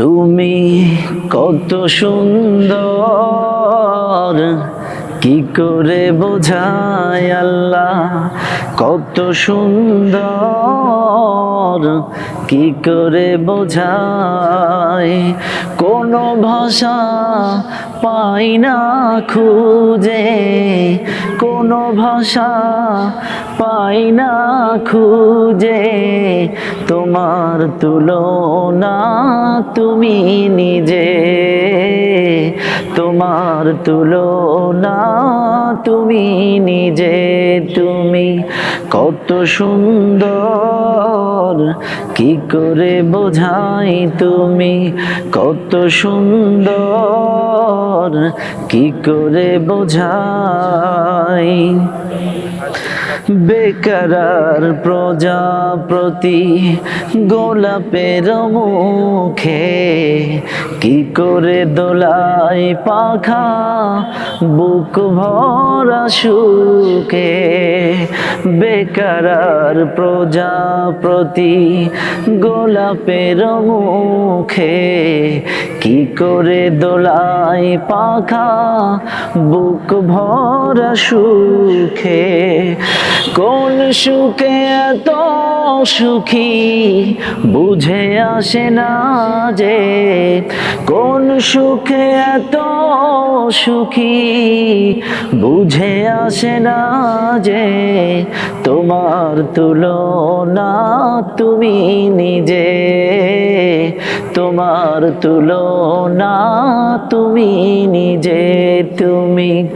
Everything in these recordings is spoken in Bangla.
তুমি কত সুন্দর কি করে বোঝায় আল্লাহ? কত সুন্দর। কি করে বোঝায়? কোনো ভাষা পাই না খুঁজে। কোনো ভাষা পাই না খুঁজে। তোমার তুলনা তুমি নিজে। তোমার তুলনা তুমি নিজে, তুমি কত সুন্দর। কি করে বোঝাই তুমি কত সুন্দর? কি করে বোঝাই? বেকারার প্রজাপতি গোলাপের মুখে কি করে দোলাই পাখা বুক ভরা সুখে বেকারার প্রজাপতি গোলাপের মুখে কি করে দোলাই পাখা বুক ভরা সুখে? কোন সুখে এত সুখী বুঝে আসে না যে কোন সুখে এত সুখী বুঝে আসে না যে তোমার তুলনা তুমি নিজে। তোমার তুলনা তুমি নিজে, তুমি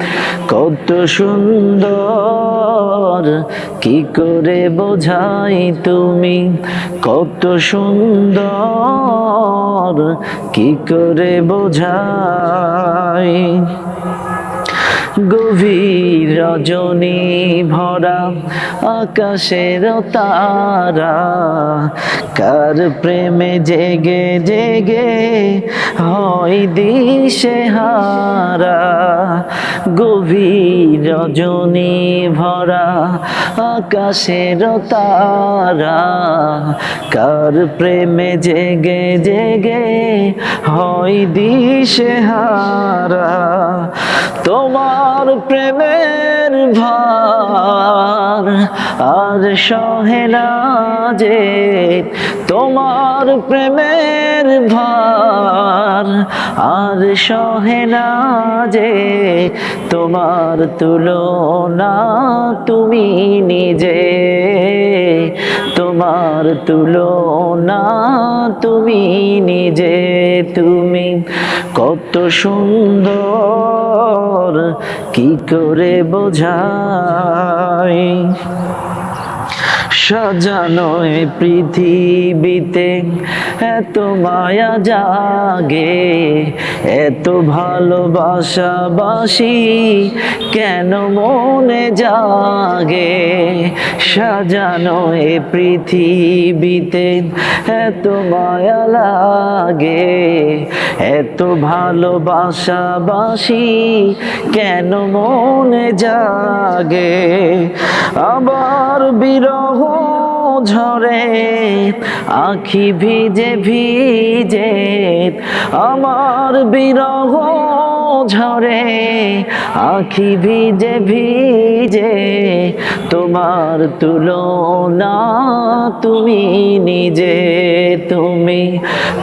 কত সুন্দর। কি করে বোঝাই তুমি কত সুন্দর? কি করে বোঝাই? গভীর রজনী ভরা আকাশের তারা। কার প্রেমে জেগে জেগে হয় দিশে হারা। গভীর রজনী ভরা আকাশের তারা। কার প্রেমে জেগে জেগে হয় দিশে হারা। তোমার প্রেমের ভার। আর সহে না যে তোমার প্রেমের ভার। আর সহে না যে তোমার তুলনা তুমি নিজে তোমার তুলনা তুমি নিজে তুমি কত সুন্দর কি করে বোঝাই? সাজানো পৃথিবীতে এত মায়া জাগে, এত ভালোবাসা বাসি কেন মনে জাগে? সাজানো এ পৃথিবীতে এত মায়া লাগে? এত ভালোবাসা বাসি কেন মনে জাগে? আবার বিরহ ঝরে, আখি ভিজে ভিজে। আমার বিরহ ঝরে, আখি ভিজে ভিজে তোমার তুলনা তুমি নিজে, তুমি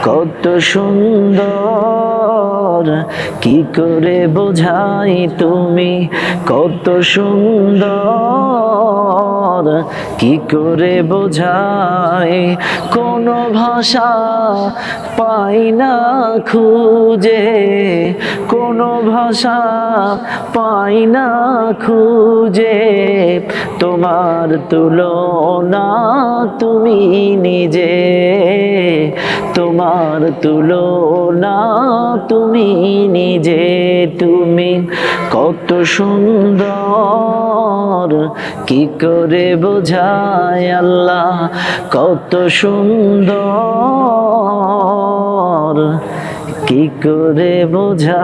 কত সুন্দর। কি করে বোঝাই তুমি কত সুন্দর? কি করে বোঝাই কোনো ভাষা পাই না খুঁজে, কোনো ভাষা পাই না খুঁজে। তোমার তুলনা তুমি নিজে। তোমার তুলনা তুমি নিজে। তুমি কত সুন্দর, কি করে বোঝায় আল্লাহ? কত সুন্দর। কি করে বোঝায়?